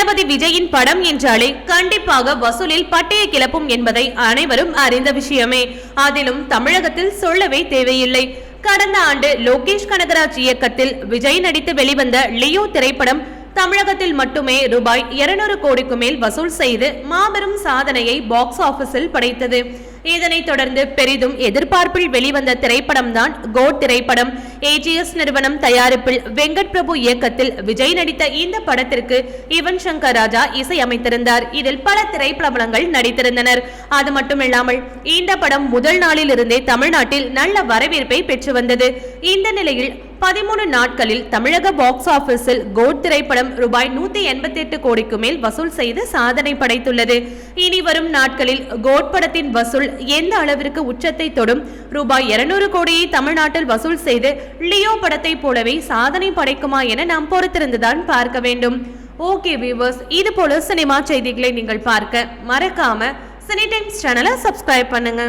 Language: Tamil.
தளபதி விஜயின் படம் என்றாலே கண்டிப்பாக வசூலில் பட்டையை கிளப்பும் என்பதை அனைவரும் அறிந்த விஷயமே. அதிலும் தமிழகத்தில் சொல்லவே தேவையில்லை. கடந்த ஆண்டு லோகேஷ் கனகராஜ் இயக்கத்தில் விஜய் நடித்து வெளிவந்த லியோ திரைப்படம் தமிழகத்தில் மட்டுமே ரூபாய் இருநூறு கோடிக்கு மேல் வசூல் செய்து மாபெரும் சாதனையை பாக்ஸ் ஆபீஸில் படைத்தது. இதனைத் தொடர்ந்து பெரிதும் எதிர்பார்ப்பில் வெளிவந்த திரைப்படம் தான் கோட் திரைப்படம். ஏஜிஎஸ் நிறுவனம் தயாரிப்பில் வெங்கட் பிரபு இயக்கத்தில் விஜய் நடித்த இந்த படத்திற்கு யுவன் சங்கர் ராஜா இசையமைத்திருந்தார். இதில் பல திரைப்பிரபலங்கள் நடித்திருந்தனர். அது மட்டுமில்லாமல் இந்த படம் முதல் நாளில் இருந்தே தமிழ்நாட்டில் நல்ல வரவேற்பை பெற்று வந்தது. இந்த நிலையில் பதிமூணு நாட்களில் தமிழக பாக்ஸ் ஆபீஸில் கோட் திரைப்படம் ரூபாய் நூத்தி எண்பத்தி எட்டு கோடிக்கு மேல் வசூல் செய்து சாதனை படைத்துள்ளது. இனி வரும் நாட்களில் கோட் படத்தின் வசூல் எந்த அளவிற்கு உச்சத்தை தொடும்? ரூபாய் இருநூறு கோடியை தமிழ்நாட்டில் வசூல் செய்து லியோ படத்தை போலவே சாதனை படைக்குமா என நாம் பொறுத்திருந்துதான் பார்க்க வேண்டும். ஓகே வியூவர்ஸ் இது போல சினிமா செய்திகளை நீங்கள் பார்க்க மறக்காம சினி டைம்ஸ் சேனலை சப்ஸ்கிரைப் பண்ணுங்க.